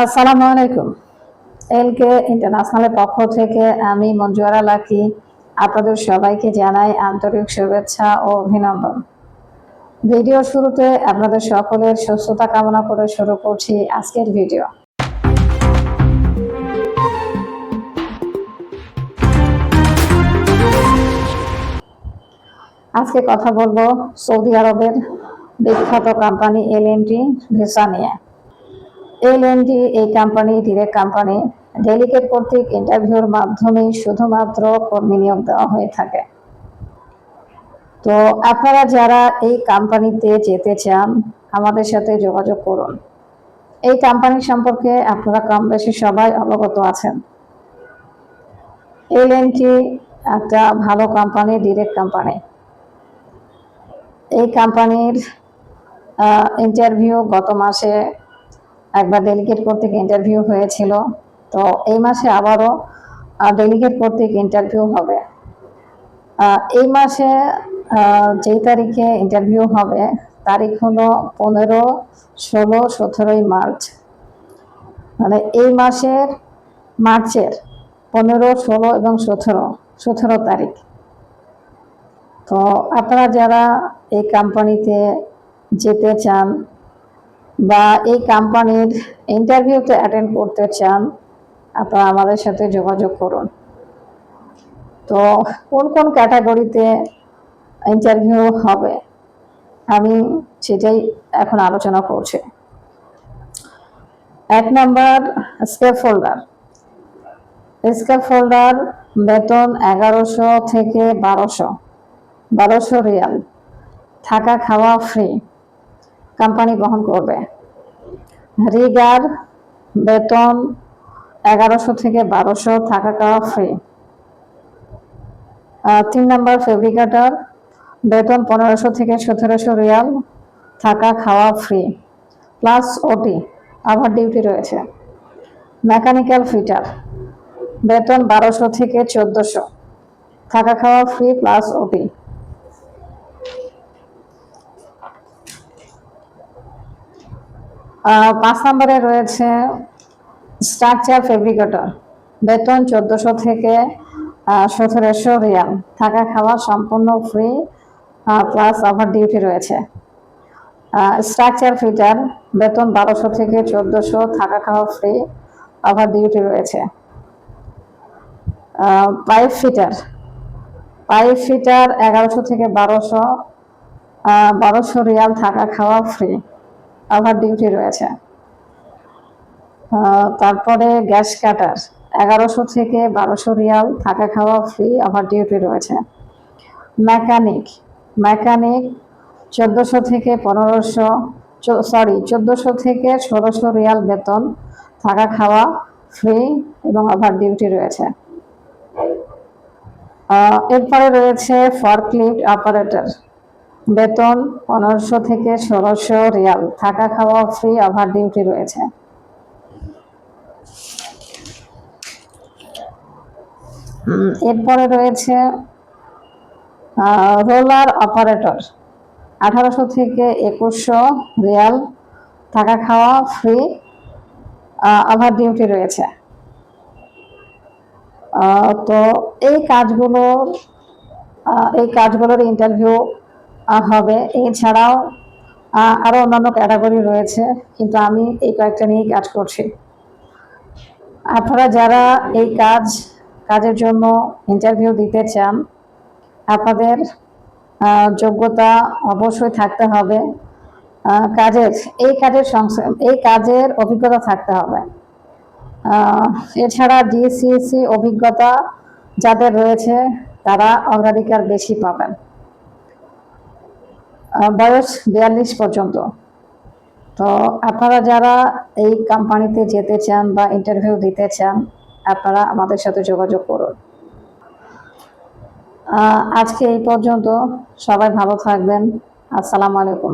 আসসালামু আলাইকুম। এলকে ইন্টারন্যাশনালের পক্ষ থেকে আমি মঞ্জুয়ারা লাকি আপনাদের সবাইকে জানাই আন্তরিক শুভেচ্ছা ও অভিনন্দন। ভিডিও শুরুতে আপনাদের সকলের সুস্থতা কামনা করে শুরু করছি আজকের ভিডিও। আজকে কথা বলব সৌদি আরবের বিখ্যাত কোম্পানি এল ভিসা নিয়ে। এলএনডি এই কোম্পানি ডিরেক্ট কোম্পানি ডেলিগেট কর্তৃক ইন্টারভিউর মাধ্যমে শুধুমাত্র কর্মী নিয়োগ দেওয়া হয়ে থাকে। তো আপনারা যারা এই কোম্পানিতে যেতে চান, আমাদের সাথে যোগাযোগ করুন। এই কোম্পানি সম্পর্কে আপনারা কম বেশি সবাই অবগত আছেন। এলএনটি একটা ভালো কোম্পানি ডিরেক্ট কোম্পানি এই কোম্পানির ইন্টারভিউ গত মাসে একবার ডেলিগেট কর্তৃক ইন্টারভিউ হয়েছিল। তো এই মাসে আবারও ডেলিগেট কর্তৃক ইন্টারভিউ হবে। এই মাসে যেই তারিখে ইন্টারভিউ হবে, তারিখ হলো পনেরো, ষোলো, সতেরোই মার্চ। মানে এই মাসের মার্চের পনেরো, ষোলো এবং সতেরো সতেরো তারিখ। তো আপনারা যারা এই কোম্পানিতে যেতে চান বা এই কোম্পানির ইন্টারভিউতে অ্যাটেন্ড করতে চান, আপনারা আমাদের সাথে যোগাযোগ করুন। তো কোন কোন ক্যাটাগরিতে ইন্টারভিউ হবে, আমি সেটাই এখন আলোচনা করছি। এক number scaffolder scaffolder বেতন এগারোশো থেকে বারোশো বারোশো রিয়াল। থাকা খাওয়া ফ্রি কোম্পানি বহন করবে। রিগার বেতন এগারোশো থেকে বারোশো থাকা খাওয়া ফ্রি তিন নম্বর ফেব্রিকেটর বেতন পনেরোশো থেকে সতেরোশো রিয়াল থাকা খাওয়া ফ্রি প্লাস ওটি আবার ডিউটি রয়েছে। মেকানিক্যাল ফিটার বেতন বারোশো থেকে চোদ্দোশো। থাকা খাওয়া ফ্রি প্লাস ওটি পাঁচ নম্বরে রয়েছে স্ট্রাকচার ফেব্রিকেটর বেতন চোদ্দোশো থেকে সতেরোশো রিয়াল। থাকা খাওয়া সম্পূর্ণ ফ্রি প্লাস ওভার ডিউটি রয়েছে। স্ট্রাকচার ফিটার বেতন বারোশো থেকে চোদ্দোশো, থাকা খাওয়া ফ্রি ওভার ডিউটি রয়েছে। পাইপ ফিটার পাইপ ফিটার এগারোশো থেকে বারোশো বারোশো রিয়াল থাকা খাওয়া ফ্রি ওভার ডিউটি রয়েছে। তারপরে গ্যাস কাটার। এগারোশো থেকে বারোশো রিয়াল থাকা খাওয়া ফ্রি ওভার ডিউটি রয়েছে। মেকানিক মেকানিক চোদ্দোশো থেকে পনেরোশো সরি চোদ্দোশো থেকে ষোলোশো রিয়াল বেতন, থাকা খাওয়া ফ্রি এবং ওভার ডিউটি রয়েছে। এরপরে রয়েছে ফরক্লিফট অপারেটর বেতন পনেরোশো থেকে ষোলোশো রিয়াল। থাকা খাওয়া ফ্রি ওভার ডিউটি রয়েছে। এরপরে রয়েছে রোলার অপারেটর। আঠারোশো থেকে একুশশো রিয়াল। থাকা খাওয়া ফ্রি ওভার ডিউটি রয়েছে। তো এই কাজগুলো এই কাজগুলোর ইন্টারভিউ হবে। এছাড়াও আহ, আরও অন্যান্য ক্যাটাগরি রয়েছে কিন্তু আমি এই কয়েকটা নিয়েই কাজ করছি। আপনারা যারা এই কাজ কাজের জন্য ইন্টারভিউ দিতে চান আপনাদের যোগ্যতা অবশ্যই থাকতে হবে। কাজের এই কাজের এই কাজের অভিজ্ঞতা থাকতে হবে। এছাড়া ডিসিএসসি অভিজ্ঞতা যাদের রয়েছে তারা অগ্রাধিকার বেশি পাবেন। বয়স বিয়াল্লিশ পর্যন্ত। তো আপনারা যারা এই কোম্পানিতে যেতে চান বা ইন্টারভিউ দিতে চান, আপনারা আমাদের সাথে যোগাযোগ করুন। আজকে এই পর্যন্ত সবাই ভালো থাকবেন। আসসালামু আলাইকুম।